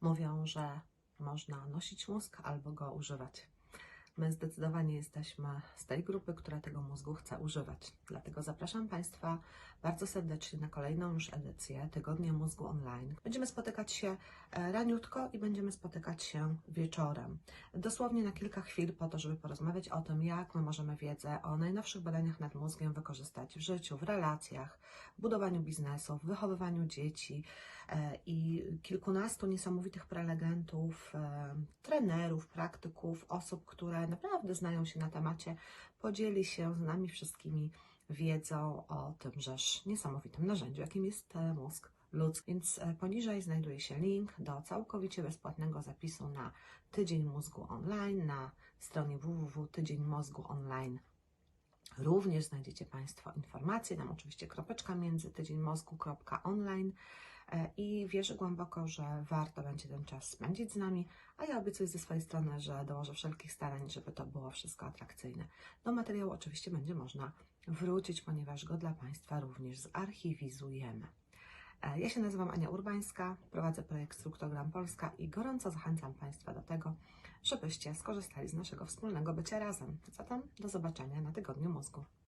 Mówią, że można nosić mózg albo go używać. My zdecydowanie jesteśmy z tej grupy, która tego mózgu chce używać. Dlatego zapraszam Państwa bardzo serdecznie na kolejną już edycję Tygodnia Mózgu Online. Będziemy spotykać się e, raniutko i będziemy spotykać się wieczorem. Dosłownie na kilka chwil po to, żeby porozmawiać o tym, jak my możemy wiedzę o najnowszych badaniach nad mózgiem wykorzystać w życiu, w relacjach, w budowaniu biznesu, w wychowywaniu dzieci e, i kilkunastu niesamowitych prelegentów, e, trenerów, praktyków, osób, które naprawdę znają się na temacie, podzieli się z nami wszystkimi wiedzą o tymżeż niesamowitym narzędziu, jakim jest e, mózg ludzki. Więc poniżej znajduje się link do całkowicie bezpłatnego zapisu na Tydzień Mózgu Online na stronie www.tydzieńmózguonline. Również znajdziecie Państwo informacje, tam oczywiście kropeczka między tydzienmózgu.online e, i wierzę głęboko, że warto będzie ten czas spędzić z nami, a ja obiecuję ze swojej strony, że dołożę wszelkich starań, żeby to było wszystko atrakcyjne. Do materiału oczywiście będzie można wrócić, ponieważ go dla Państwa również zarchiwizujemy. E, Ja się nazywam Ania Urbańska, prowadzę projekt Struktogram Polska i gorąco zachęcam Państwa do tego, żebyście skorzystali z naszego wspólnego bycia razem. Zatem do zobaczenia na Tygodniu Mózgu.